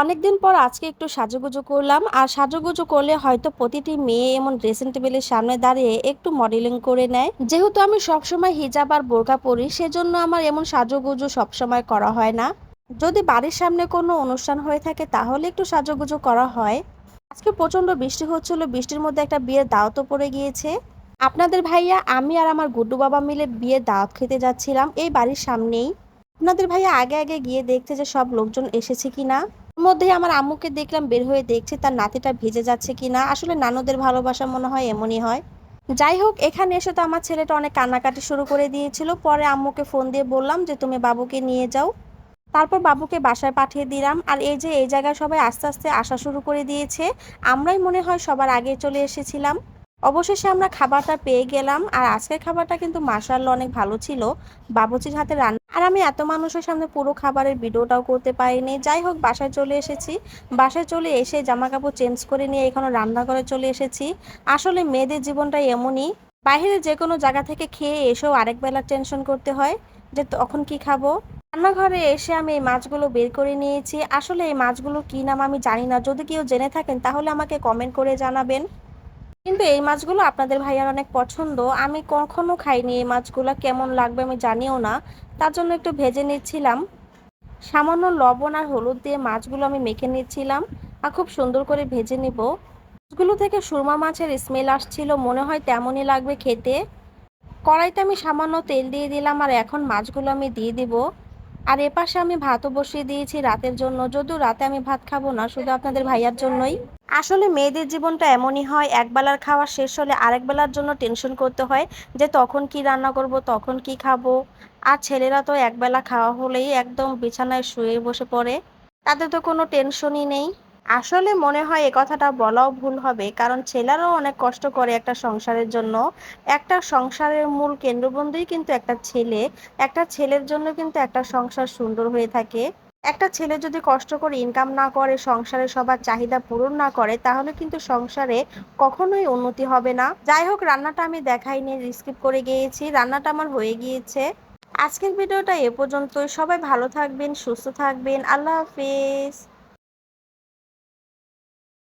অনেকদিন পর আজকে একটু সাজুগুজু করলাম, আর সাজুগুজু করলে হয়তো প্রতিটি মেয়ে এমন ড্রেসিং টেবিলের সামনে দাঁড়িয়ে একটু মডেলিং করে নেয়। যেহেতু আমি সবসময় হিজাব আর বোরকা পরি, সেজন্য আমার এমন সাজুগুজু সবসময় করা হয় না। যদি বাড়ির সামনে কোনো অনুষ্ঠান হয়ে থাকে, তাহলে একটু সাজুগুজু করা হয়। আজকে প্রচণ্ড বৃষ্টি হচ্ছিল, বৃষ্টির মধ্যে একটা বিয়ের দাওয়াতও পড়ে গিয়েছে। আপনাদের ভাইয়া, আমি আর আমার গুড্ডু বাবা মিলে বিয়ের দাওয়াত খেতে যাচ্ছিলাম এই বাড়ির সামনেই। আপনাদের ভাইয়া আগে আগে গিয়ে দেখতে যে সব লোকজন এসেছে কিনা ওর মধ্যে আমার আম্মুকে দেখলাম, বের হয়ে দেখছে তার নাতিটা ভিজে যাচ্ছে কিনা আসলে নানুদের ভালোবাসা মনে হয় এমনই হয়। যাই হোক, এখানে এসে তো আমার ছেলেটা অনেক কান্নাকাটি শুরু করে দিয়েছিল। পরে আম্মুকে ফোন দিয়ে বললাম যে, তুমি বাবুকে নিয়ে যাও। তারপর বাবুকে বাসায় পাঠিয়ে দিলাম। আর এই যে, এই জায়গায় সবাই আস্তে আস্তে আসা শুরু করে দিয়েছে। আমরাই মনে হয় সবার আগে চলে এসেছিলাম। অবশেষে আমরা খাবারটা পেয়ে গেলাম, আর আজকের খাবারটা কিন্তু মার্শাল্লাহ অনেক ভালো ছিল। বাবুচির হাতে রান্না আর আমি এত মানুষের সামনে পুরো খাবারের ভিডিওটাও করতে পারিনি। যাই হোক, বাসায় চলে এসেছি। বাসায় চলে এসে জামা কাপড় চেঞ্জ করে নিয়ে এখানে রান্নাঘরে চলে এসেছি। আসলে মেয়েদের জীবনটা এমনই। বাইরে যে কোনো জায়গা থেকে খেয়ে এসেও আরেক বেলা টেনশন করতে হয় যে তখন কি খাব? রান্নাঘরে এসে আমি এই মাছগুলো বের করে নিয়েছি। আসলে এই মাছগুলো কি নাম আমি জানি না। যদি কেউ জেনে থাকেন তাহলে আমাকে কমেন্ট করে জানাবেন। কিন্তু এই মাছগুলো আপনাদের ভাইয়ার অনেক পছন্দ। আমি কখনো খাইনি এই মাছগুলো, কেমন লাগবে আমি জানিও না। তার জন্য একটু ভেজে নিচ্ছিলাম। সামান্য লবণ আর হলুদ দিয়ে মাছগুলো আমি মেখে নিচ্ছিলাম আর খুব সুন্দর করে ভেজে নিব। মাছগুলো থেকে সুরমা মাছের স্মেল আসছিল, মনে হয় তেমনই লাগবে খেতে। কড়াইতে আমি সামান্য তেল দিয়ে দিলাম আর এখন মাছগুলো আমি দিয়ে দিব। আর এপাশে আমি ভাতও বসিয়ে দিয়েছি রাতের জন্য। যদিও রাতে আমি ভাত খাব না, শুধু আপনাদের ভাইয়ার জন্যই। আসলে মেয়েদের জীবনটা এমনই হয় একবেলার খাওয়া শেষ হলে আরেক বেলার জন্য টেনশন করতে হয় যে তখন কি রান্না করব, তখন কি খাব। আর ছেলেরা তো একবেলা খাওয়া হলেই একদম বিছানায় শুয়ে বসে পড়ে। তাদের তো কোনো টেনশনই নেই। আসলে মনে হয় এ কথাটা বলাও ভুল হবে, কারণ ছেলেরাও অনেক কষ্ট করে একটা সংসারের জন্য। একটা সংসারের মূল কেন্দ্রবন্ধুই কিন্তু একটা ছেলে, একটা ছেলের জন্য কিন্তু একটা সংসার সুন্দর হয়ে থাকে। একটা ছেলে যদি কষ্ট করে ইনকাম না করে, সংসারে সবার চাহিদা পূরণ না করে, তাহলে কিন্তু সংসারে কখনোই উন্নতি হবে না। যাই হোক, রান্নাটা আমি দেখাইনি স্কিপ করে গিয়েছি, রান্নাটা আমার হয়ে গিয়েছে। আজকের ভিডিওটা এ পর্যন্তই। সবাই ভালো থাকবেন, সুস্থ থাকবেন। আল্লাহ হাফিজ।